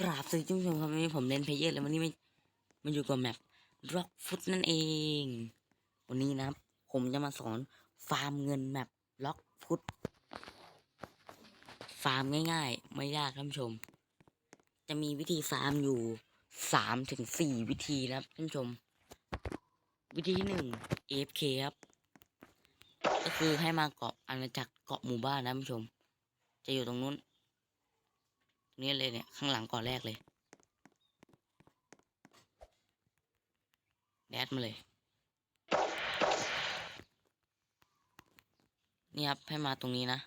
กราบสวัสดีท่านผู้ชมครับวันนี้ผมเล่นเพลเยอร์แล้ววันนี้มันมันอยู่กับแมปร็อกฟุตนั่นเอง วันนี้นะครับ ผมจะมาสอนฟาร์มเงินแมปล็อกฟุตฟาร์มง่ายๆ ไม่ยากท่านผู้ชม จะมีวิธีฟาร์มอยู่สามถึงสี่วิธีนะครับท่านผู้ชม วิธีที่หนึ่ง AFK ครับ ก็คือให้มาเกาะอาณาจักรเกาะหมู่บ้านนะท่านผู้ชม จะอยู่ตรงนู้น นี่เลยเนี่ย ข้างหลังก่อนแรกเลยแดดมาเลย นี่ครับ ให้มาตรงนี้นะ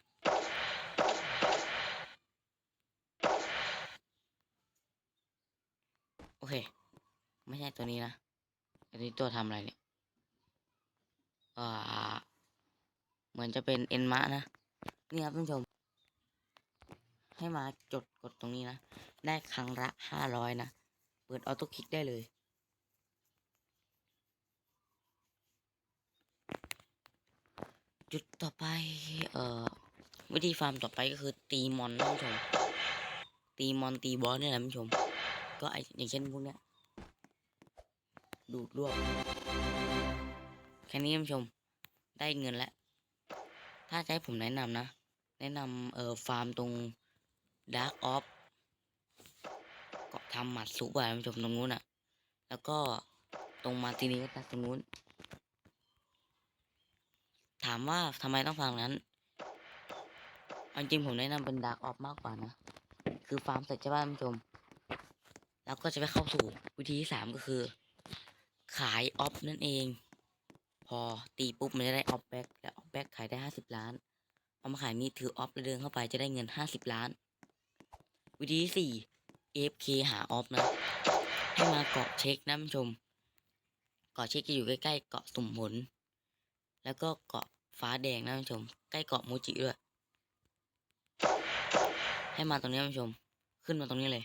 โอเค ไม่ใช่ตัวนี้นะ อันนี้ตัวทำอะไรเนี่ยอ่าเหมือนจะเป็นเอ็นมะนะ นี่ครับท่านผู้ชม ให้มาจดกดตรงนี้นะ ได้ครั้งละห้าร้อยนะ เปิดออโต้คลิกได้เลย จุดต่อไป เอ่อ วิธีฟาร์มต่อไปก็คือตีมอนนะท่านผู้ชม ตีมอนตีบอสเนี่ยแหละผู้ชม ก็ไออย่างเช่นพวกเนี้ย ดูดรวบแค่นี้ผู้ชม ได้เงินแล้ว ถ้าจะให้ผมแนะนำนะ แนะนำเอ่อฟาร์มตรง ดาร์กออฟก็ทำหมัดสุบายท่านผู้ชมตรงนู้นอะ แล้วก็ตรงมาร์ตินีก็ตัดตรงนู้น ถามว่าทำไมต้องฟาร์มนั้นเอาจริงผมแนะนำเป็นดาร์กออฟมากกว่านะ คือฟาร์มเสร็จใช่ป่ะท่านผู้ชม แล้วก็จะไปเข้าสู่วิธีที่สามก็คือ ขายออฟนั่นเอง พอตีปุ๊บมันจะได้ออฟแบ็กและออฟแบ็กขายได้ห้าสิบล้านเอามาขายนี่ถือออฟแล้วเดินเข้าไปจะได้เงินห้าสิบล้าน วิธีที่สี่ AFK หาออฟนะให้มาเกาะเช็คนะท่านผู้ชม เกาะเช็คจะอยู่ใกล้ๆเกาะสุ่มผล แล้วก็เกาะฟ้าแดงนะท่านผู้ชม ใกล้เกาะโมจิด้วย ให้มาตรงนี้ท่านผู้ชม ขึ้นมาตรงนี้เลย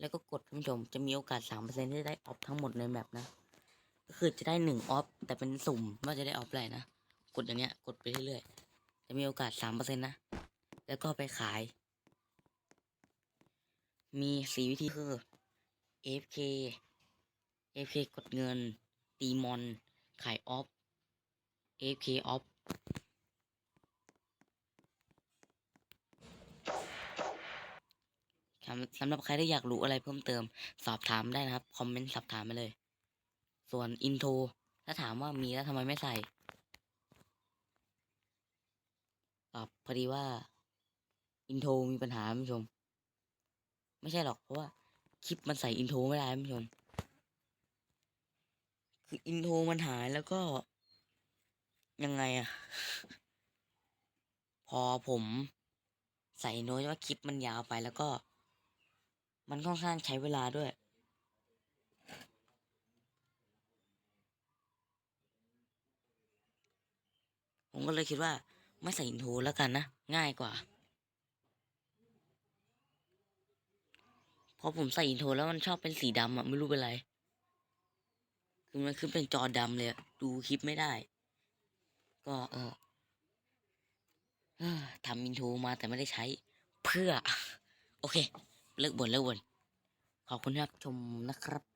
แล้วก็กดท่านผู้ชม จะมีโอกาสสามเปอร์เซ็นที่จะได้ออฟทั้งหมดในแมปนะ ก็คือจะได้หนึ่งออฟ แต่เป็นสุ่มว่าจะได้ออฟอะไรนะ กดอย่างเงี้ย กดไปเรื่อยๆ จะมีโอกาสสามเปอร์เซ็นนะ แล้วก็ไปขาย มีสี่วิธีคือ F K F K กดเงิน ตีมอน ขายออฟ F K ออฟสำสำหรับใครที่อยากรู้อะไรเพิ่มเติม สอบถามได้นะครับ คอมเมนต์สอบถามมาเลย ส่วนอินโทรถ้าถามว่ามีแล้วทำไมไม่ใส่ต อบพอดีว่า อินโทรมีปัญหาท่านผู้ชม ไม่ใช่หรอกเพราะว่าคลิปมันใส่อินโทรไม่ได้ท่านผู้ชม คืออินโทรมันหายแล้วก็ ยังไงอะพอผมใส่โน้ตว่าคลิปมันยาวไปแล้วก็ มันค่อนข้างใช้เวลาด้วย ผมก็เลยคิดว่า ไม่ใส่อินโทรแล้วกันนะ ง่ายกว่าพอผมใส่อินโทรแล้วมันชอบเป็นสีดำอะไม่รู้เป็นไรคือมันขึ้นเป็นจอดำเลยดูคลิปไม่ได้ ก็เออเอ้อทำอินโทรมาแต่ไม่ได้ใช้ เพื่อ โอเค เลิกบ่นเลิกบ่นขอบคุณที่รับชมนะครับ